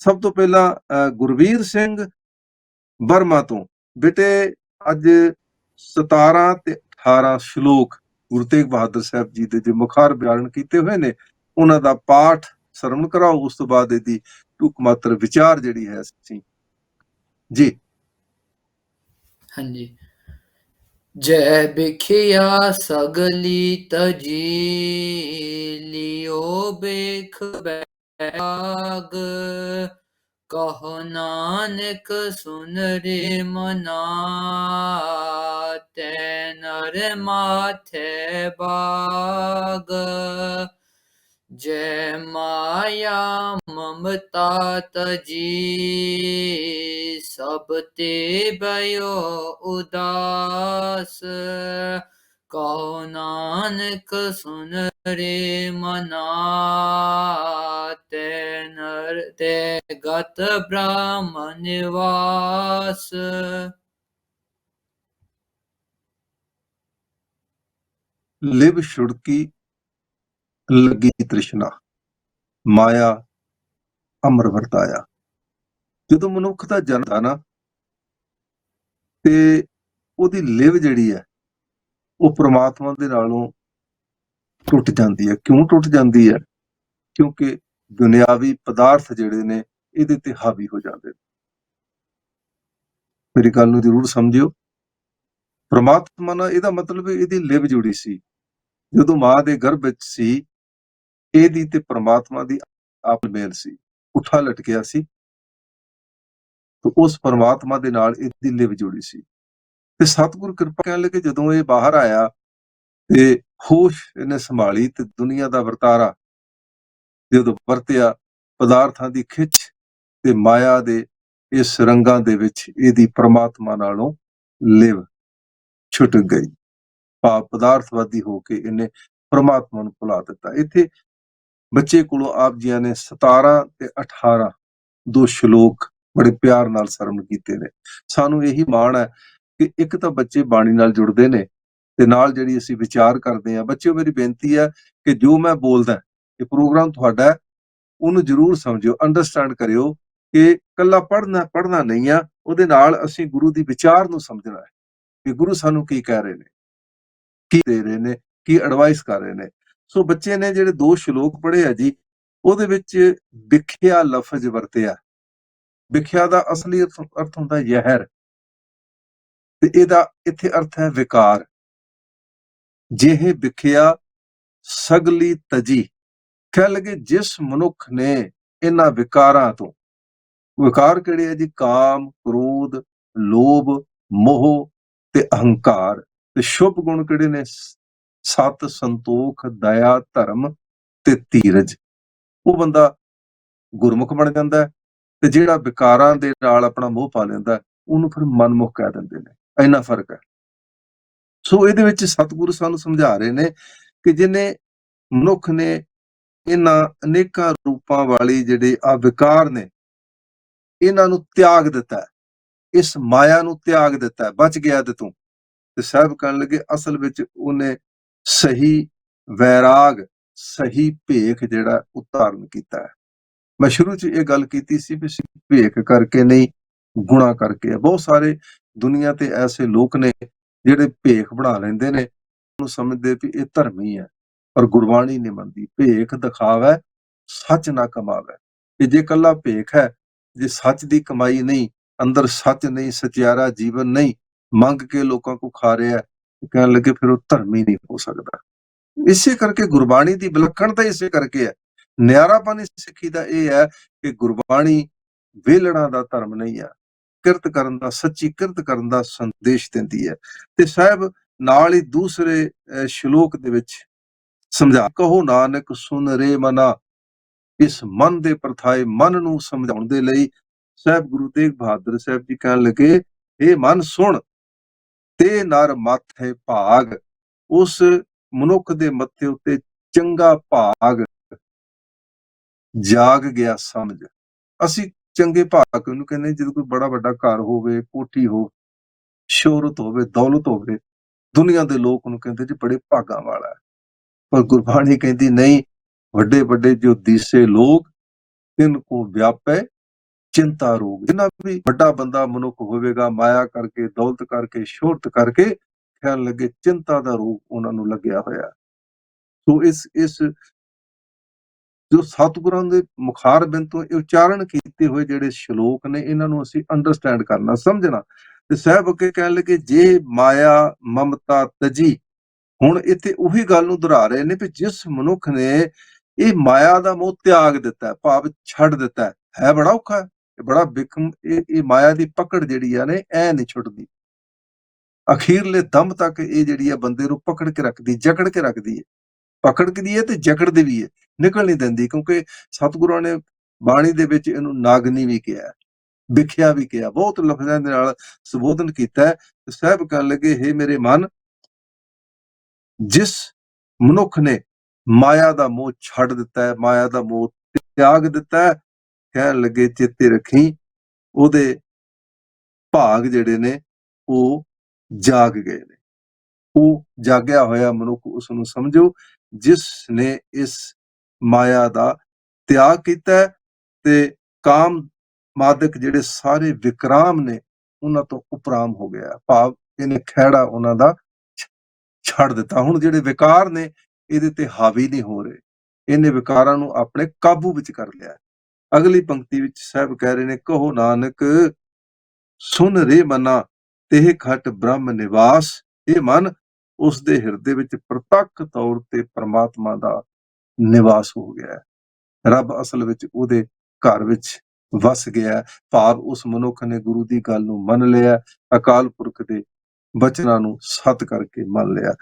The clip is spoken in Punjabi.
ਸਭ ਤੋਂ ਪਹਿਲਾਂ ਅ, ਗੁਰਵੀਰ ਸਿੰਘ ਬਰਮਾ ਤੋਂ। ਬੇਟੇ ਅੱਜ 17 ਤੇ 18 ਸ਼ਲੋਕ ਗੁਰੂ ਤੇਗ ਬਹਾਦਰ ਸਾਹਿਬ ਜੀ ਦੇ ਜੋ ਮੁਖਾਰ ਬਿਆਨ ਕੀਤੇ ਹੋਏ ਨੇ ਉਹਨਾਂ ਦਾ ਪਾਠ ਸਰਵਣ ਕਰਾਓ ਉਸ ਤੋਂ ਬਾਅਦ ਇਹਦੀ ਟੁਕ ਮਾਤਰ ਵਿਚਾਰ ਜਿਹੜੀ ਹੈ ਅਸੀਂ ਜੀ। ਹਾਂਜੀ। ਜੈ ਬਿਖਿਆ ਸਗਲੀ ਤਜੀ ਲਿਓ ਬੇਖ ਆਗ ਕਹੋ ਨਾਨਕ ਸੁਨ ਰੇ ਮਨਾ ਤੈ ਨਰ ਮਾਥੇ ਬਾਗ ਜੈ ਮਾਇਆ ਮਮਤਾ ਤਜੀ ਸਭ ਤੇ ਬਯੋ ਉਦਾਸ ਕਹੋ ਨਾਨਕ ਸੁਨ ਰੇ ਮਨਾ ਤੇ ਨਰ ਤੇ ਗਤ ਬ੍ਰਹਮ ਨਿਵਾਸ ਲਿਵ ਛੁੜਕੀ ਲੱਗੀ ਤ੍ਰਿਸ਼ਨਾ, ਮਾਇਆ ਅਮਰ ਵਰਤਾਇਆ। ਜਦੋਂ ਮਨੁੱਖ ਦਾ ਜਨਮ ਨਾ, ਤੇ ਉਹਦੀ ਲਿਵ ਜਿਹੜੀ ਹੈ, ਉਹ ਪ੍ਰਮਾਤਮਾ ਦੇ ਨਾਲੋਂ ਟੁੱਟ ਜਾਂਦੀ ਹੈ। ਕਿਉਂ ਟੁੱਟ ਜਾਂਦੀ ਹੈ? ਕਿਉਂਕਿ ਦੁਨਿਆਵੀ ਪਦਾਰਥ ਜਿਹੜੇ ਨੇ, ਇਹਦੇ ਤੇ ਹਾਵੀ ਹੋ ਜਾਂਦੇ ਨੇ। ਮੇਰੀ ਗੱਲ ਨੂੰ ਜ਼ਰੂਰ ਸਮਝਿਓ। ਪ੍ਰਮਾਤਮਾ ਨਾਲ ਇਹਦਾ ਮਤਲਬ ਇਹਦੀ ਲਿਵ ਜੁੜੀ ਸੀ। ਜਦੋਂ ਮਾਂ ਦੇ ਗਰਭ ਵਿੱਚ ਸੀ, ਇਹਦੀ ਤੇ ਪ੍ਰਮਾਤਮਾ ਦੀ ਆਪ ਮੇਲ ਸੀ। ਉਠਾ ਲਟਕਿਆ ਸੀ। ਤੇ ਉਸ ਪ੍ਰਮਾਤਮਾ ਦੇ ਨਾਲ ਇਹਦੀ ਲਿਵ ਜੁੜੀ ਸੀ। ਤੇ ਸਤਿਗੁਰ ਕਿਰਪਾ ਕਹਿਣ ਲੱਗੇ, ਜਦੋਂ ਇਹ ਬਾਹਰ ਆਇਆ ਤੇ ਹੋਸ਼ ਇਹਨੇ ਸੰਭਾਲੀ ਤੇ ਦੁਨੀਆ ਦਾ ਵਰਤਾਰਾ ਜਦੋਂ ਵਰਤਿਆ ਪਦਾਰਥਾਂ ਦੀ ਖਿੱਚ ਤੇ ਮਾਇਆ ਦੇ ਇਸ ਰੰਗਾਂ ਦੇ ਵਿੱਚ ਇਹਦੀ ਪ੍ਰਮਾਤਮਾ ਨਾਲੋਂ ਲਿਵ ਛੁੱਟ ਗਈ। ਭਾਵ ਪਦਾਰਥਵਾਦੀ ਹੋ ਕੇ ਇਹਨੇ ਪ੍ਰਮਾਤਮਾ ਨੂੰ ਭੁਲਾ ਦਿੱਤਾ। ਇੱਥੇ ਬੱਚੇ ਕੋਲੋਂ ਆਪ ਜੀਆਂ ਨੇ 17 ਤੇ 18 ਦੋ ਸ਼ਲੋਕ ਬੜੇ ਪਿਆਰ ਨਾਲ ਸਰਵਣ ਕੀਤੇ ਨੇ। ਸਾਨੂੰ ਇਹੀ ਮਾਣ ਹੈ ਕਿ ਇੱਕ ਤਾਂ ਬੱਚੇ ਬਾਣੀ ਨਾਲ ਜੁੜਦੇ ਨੇ ਤੇ ਨਾਲ ਜਿਹੜੀ ਅਸੀਂ ਵਿਚਾਰ ਕਰਦੇ ਆ ਬੱਚਿਓ ਮੇਰੀ ਬੇਨਤੀ ਹੈ ਕਿ ਜੋ ਮੈਂ ਬੋਲਦਾ ਇਹ ਪ੍ਰੋਗਰਾਮ ਤੁਹਾਡਾ ਉਹਨੂੰ ਜਰੂਰ ਸਮਝਿਓ ਅੰਡਰਸਟੈਂਡ ਕਰਿਓ ਕਿ ਕੱਲਾ ਪੜ੍ਹਨਾ ਪੜ੍ਹਨਾ ਨਹੀਂ ਆ, ਉਹਦੇ ਨਾਲ ਅਸੀਂ ਗੁਰੂ ਦੀ ਵਿਚਾਰ ਨੂੰ ਸਮਝਣਾ ਹੈ ਕਿ ਗੁਰੂ ਸਾਨੂੰ ਕੀ ਕਹਿ ਰਹੇ ਨੇ, ਕੀ ਦੇ ਰਹੇ ਨੇ, ਕੀ ਐਡਵਾਈਸ ਕਰ ਰਹੇ ਨੇ। ਸੋ ਬੱਚੇ ਨੇ ਜਿਹੜੇ ਦੋ ਸ਼ਲੋਕ ਪੜ੍ਹੇ ਆ ਜੀ, ਉਹਦੇ ਵਿੱਚ ਵਿਖਿਆ ਲਫ਼ਜ਼ ਵਰਤਿਆ। ਵਿਖਿਆ ਦਾ ਅਸਲੀ ਅਰਥ ਅਰਥ ਹੁੰਦਾ ਜ਼ਹਿਰ। ਤੇ ਇਹਦਾ ਇੱਥੇ ਅਰਥ ਹੈ ਵਿਕਾਰ। ਜਿਹੇ ਵਿਖਿਆ ਸਗਲੀ ਤਜੀ। ਕਹਿ ਲਗੇ, ਜਿਸ ਮਨੁੱਖ ਨੇ ਇਹਨਾਂ ਵਿਕਾਰਾਂ ਤੋਂ, ਵਿਕਾਰ ਕਿਹੜੇ ਆ ਜੀ? ਕਾਮ, ਕ੍ਰੋਧ, ਲੋਭ, ਮੋਹ ਤੇ ਅਹੰਕਾਰ। ਤੇ ਸ਼ੁਭ ਗੁਣ ਕਿਹੜੇ ਨੇ? ਸਤ, ਸੰਤੋਖ, ਦਇਆ, ਧਰਮ ਤੇ ਧੀਰਜ। ਉਹ ਬੰਦਾ ਗੁਰਮੁਖ ਬਣ ਜਾਂਦਾ ਹੈ ਤੇ ਜਿਹੜਾ ਵਿਕਾਰਾਂ ਦੇ ਨਾਲ ਆਪਣਾ ਮੋਹ ਪਾ ਲੈਂਦਾ ਉਹਨੂੰ ਫਿਰ ਮਨਮੁਖ ਕਹਿ ਦਿੰਦੇ ਨੇ। ਇੰਨਾ ਫ਼ਰਕ ਹੈ। ਸੋ ਇਹਦੇ ਵਿੱਚ ਸਤਿਗੁਰੂ ਸਾਨੂੰ ਸਮਝਾ ਰਹੇ ਨੇ ਕਿ ਜਿਹਨੇ ਮਨੁੱਖ ਨੇ, ਇਹਨਾਂ ਅਨੇਕਾਂ ਰੂਪਾਂ ਵਾਲੀ ਜਿਹੜੇ ਆ ਵਿਕਾਰ ਨੇ, ਇਹਨਾਂ ਨੂੰ ਤਿਆਗ ਦਿੱਤਾ ਇਸ ਮਾਇਆ ਨੂੰ ਤਿਆਗ ਦਿੱਤਾ ਬਚ ਗਿਆ ਤੇ ਤੂੰ। ਤੇ ਸਾਹਿਬ ਕਹਿਣ ਲੱਗੇ, ਅਸਲ ਵਿੱਚ ਉਹਨੇ ਸਹੀ ਵੈਰਾਗ, ਸਹੀ ਭੇਖ ਜਿਹੜਾ ਉਹ ਧਾਰਨ ਕੀਤਾ ਹੈ। ਮੈਂ ਸ਼ੁਰੂ 'ਚ ਇਹ ਗੱਲ ਕੀਤੀ ਸੀ ਵੀ ਅਸੀਂ ਭੇਖ ਕਰਕੇ ਨਹੀਂ, ਗੁਣਾ ਕਰਕੇ ਬਹੁਤ ਸਾਰੇ ਦੁਨੀਆ ਤੇ ਐਸੇ ਲੋਕ ਨੇ ਜਿਹੜੇ ਭੇਖ ਬਣਾ ਲੈਂਦੇ ਨੇ, ਉਹਨੂੰ ਸਮਝਦੇ ਵੀ ਇਹ ਧਰਮੀ ਹੈ, ਪਰ ਗੁਰਬਾਣੀ ਨਹੀਂ ਮੰਨਦੀ। ਭੇਖ ਦਿਖਾਵੇ, ਸੱਚ ਨਾ ਕਮਾਵੇ। ਇਹ ਜੇ ਕੱਲਾ ਭੇਖ ਹੈ, ਜੇ ਸੱਚ ਦੀ ਕਮਾਈ ਨਹੀਂ, ਅੰਦਰ ਸੱਚ ਨਹੀਂ, ਸਚਿਆਰਾ ਜੀਵਨ ਨਹੀਂ, ਮੰਗ ਕੇ ਲੋਕਾਂ ਕੋ ਖਾ ਰਿਹਾ ਕਹਿਣ ਲੱਗੇ ਫਿਰ ਉਹ ਧਰਮੀ ਨਹੀਂ ਹੋ ਸਕਦਾ। ਇਸੇ ਕਰਕੇ ਗੁਰਬਾਣੀ ਦੀ ਵਿਲੱਖਣਤਾ ਇਸੇ ਕਰਕੇ ਹੈ। ਨਿਆਰਾਪਨ ਸਿੱਖੀ ਦਾ ਇਹ ਹੈ ਕਿ ਗੁਰਬਾਣੀ ਵੇਲਣਾ ਦਾ ਧਰਮ ਨਹੀਂ ਹੈ। ਕਿਰਤ ਕਰਨ ਦਾ, ਸੱਚੀ ਕਿਰਤ ਕਰਨ ਦਾ ਸੰਦੇਸ਼ ਦਿੰਦੀ ਹੈ। ਤੇ ਸਾਹਿਬ ਨਾਲ ਹੀ ਦੂਸਰੇ ਸ਼ਲੋਕ ਦੇ ਵਿੱਚ ਸਮਝਾ, ਕਹੋ ਨਾਨਕ, ਸੁਨ ਰੇ ਮਨਾ। ਇਸ ਮਨ ਦੇ ਪ੍ਰਥਾਏ ਮਨ ਨੂੰ ਸਮਝਾਉਣ ਦੇ ਲਈ ਸਾਹਿਬ ਗੁਰੂ ਤੇਗ ਬਹਾਦਰ ਸਾਹਿਬ ਜੀ ਕਹਿਣ ਲੱਗੇ ਇਹ ਮਨ, ਸੁਣ। ਤੇ ਨਰ ਮਾਥੇ ਭਾਗ। ਉਸ ਮਨੁੱਖ ਦੇ ਮੱਥੇ ਉੱਤੇ ਚੰਗਾ ਭਾਗ ਜਾਗ ਗਿਆ ਸਮਝ। ਅਸੀਂ ਚੰਗੇ ਭਾਗ ਨੂੰ ਕਹਿੰਦੇ ਜਦੋਂ ਕੋਈ ਬੜਾ ਵੱਡਾ ਘਰ ਹੋਵੇ, ਕੋਠੀ ਹੋ ਸ਼ੋਹਰਤ ਹੋਵੇ, ਦੌਲਤ ਹੋਵੇ, ਦੁਨੀਆ ਦੇ ਲੋਕ ਉਹਨੂੰ ਕਹਿੰਦੇ ਜੀ ਬੜੇ ਭਾਗਾਂ ਵਾਲਾ ਪਰ ਗੁਰਬਾਣੀ ਕਹਿੰਦੀ ਨਹੀਂ ਵੱਡੇ ਵੱਡੇ ਜੋ ਦੀਸੇ ਲੋਕ, ਤਿੰਨ ਕੋ ਵਿਆਪੈ ਚਿੰਤਾ ਰੋਗ। ਜਿੰਨਾ ਵੀ ਵੱਡਾ ਬੰਦਾ ਮਨੁੱਖ ਹੋਵੇਗਾ, ਮਾਇਆ ਕਰਕੇ, ਦੌਲਤ ਕਰਕੇ, ਸ਼ੋਹਰਤ ਕਰਕੇ, ਖਿਆਲ ਲੱਗੇ ਚਿੰਤਾ ਦਾ ਰੋਗ ਉਹਨਾਂ ਨੂੰ ਲੱਗਿਆ ਹੋਇਆ। ਸੋ ਇਸ ਇਸ ਜੋ ਸਤਿਗੁਰਾਂ ਦੇ ਮੁਖਾਰ ਬਿੰਦ ਤੋਂ ਇਹ ਉਚਾਰਨ ਕੀਤੇ ਹੋਏ ਜਿਹੜੇ ਸ਼ਲੋਕ ਨੇ ਇਹਨਾਂ ਨੂੰ ਅਸੀਂ ਅੰਡਰਸਟੈਂਡ ਕਰਨਾ ਸਮਝਣਾ। ਤੇ ਸਾਹਿਬ ਅੱਗੇ ਕਹਿਣ ਲੱਗੇ ਜੇ ਮਾਇਆ ਮਮਤਾ ਤਜੀ ਹੁਣ ਇੱਥੇ ਉਹੀ ਗੱਲ ਨੂੰ ਦੁਹਰਾ ਰਹੇ ਨੇ ਵੀ ਜਿਸ ਮਨੁੱਖ ਨੇ ਇਹ ਮਾਇਆ ਦਾ ਮੋਹ ਤਿਆਗ ਦਿੱਤਾ ਭਾਵ ਛੱਡ ਦਿੱਤਾ ਹੈ, ਬੜਾ ਔਖਾ ਇਹ ਬੜਾ ਵਿਕਮ ਇਹ ਇਹ ਮਾਇਆ ਦੀ ਪਕੜ ਜਿਹੜੀ ਆ ਨੇ ਐ ਨਹੀਂ ਛੁੱਟਦੀ। ਅਖੀਰਲੇ ਦਮ ਤੱਕ ਇਹ ਜਿਹੜੀ ਆ ਬੰਦੇ ਨੂੰ ਪਕੜ ਕੇ ਰੱਖਦੀ ਜਕੜ ਕੇ ਰੱਖਦੀ ਹੈ। ਪਕੜਦੀ ਹੈ ਤੇ ਜਕੜਦੀ ਵੀ ਹੈ, ਨਿਕਲ ਨਹੀਂ ਦਿੰਦੀ ਕਿਉਂਕਿ ਸਤਿਗੁਰਾਂ ਨੇ ਬਾਣੀ ਦੇ ਵਿੱਚ ਇਹਨੂੰ ਨਾਗਨੀ ਵੀ ਕਿਹਾ, ਵਿਖਿਆ ਵੀ ਕਿਹਾ, ਬਹੁਤ ਲਫ਼ਜ਼ਾਂ ਦੇ ਨਾਲ ਸੰਬੋਧਨ ਕੀਤਾ ਤੇ ਸਾਹਿਬ ਕਹਿਣ ਲੱਗੇ हे ਮੇਰੇ ਮਨ, ਜਿਸ ਮਨੁੱਖ ਨੇ ਮਾਇਆ ਦਾ ਮੋਹ ਛੱਡ ਦਿੱਤਾ ਹੈ, ਮਾਇਆ ਦਾ ਮੋਹ ਤਿਆਗ ਦਿੱਤਾ ਹੈ, ਕਹਿਣ ਲੱਗੇ, ਚੇਤੇ ਰੱਖੀ, ਉਹਦੇ ਭਾਗ ਜਿਹੜੇ ਨੇ, ਉਹ ਜਾਗ ਗਏ ਨੇ। ਉਹ ਜਾਗਿਆ ਹੋਇਆ ਮਨੁੱਖ ਉਸ ਨੂੰ ਸਮਝੋ ਜਿਸ ਨੇ ਇਸ ਮਾਇਆ ਦਾ ਤਿਆਗ ਕੀਤਾ ਤੇ ਕਾਮ ਮਾਦਕ ਜਿਹੜੇ ਸਾਰੇ ਵਿਕਰਾਮ ਨੇ, ਉਹਨਾਂ ਤੋਂ ਉਪਰਾਮ ਹੋ ਗਿਆ ਭਾਵ ਇਹਨੇ ਖਹਿੜਾ ਉਹਨਾਂ ਦਾ ਛੱਡ ਦਿੱਤਾ। ਹੁਣ ਜਿਹੜੇ ਵਿਕਾਰ ਨੇ, ਇਹਦੇ ਤੇ ਹਾਵੀ ਨਹੀਂ ਹੋ ਰਹੇ। ਇਹਨੇ ਵਿਕਾਰਾਂ ਨੂੰ ਆਪਣੇ ਕਾਬੂ ਵਿੱਚ ਕਰ ਲਿਆ ਅਗਲੀ ਪੰਕਤੀ ਵਿੱਚ ਸਾਹਿਬ ਕਹਿ ਰਹੇ ਨੇ, ਕਹੋ ਨਾਨਕ, ਸੁਨ ਰੇ ਮਨਾ, ਤੇਹ ਖਟ ਬ੍ਰਹਮ ਨਿਵਾਸ, ਇਹ ਮਨ ਉਸ ਦੇ ਹਿਰਦੇ ਵਿੱਚ ਪ੍ਰਤੱਖ ਤੌਰ ਤੇ ਪਰਮਾਤਮਾ ਦਾ ਨਿਵਾਸ ਹੋ ਗਿਆ ਹੈ। ਰੱਬ ਅਸਲ ਵਿੱਚ ਉਹਦੇ ਘਰ ਵਿੱਚ ਵਸ ਗਿਆ ਭਾਵ ਉਸ ਮਨੁੱਖ ਨੇ ਗੁਰੂ ਦੀ ਗੱਲ ਨੂੰ ਮੰਨ ਲਿਆ ਅਕਾਲ ਪੁਰਖ ਦੇ ਬਚਨਾਂ ਨੂੰ ਸਤ ਕਰਕੇ ਮੰਨ ਲਿਆ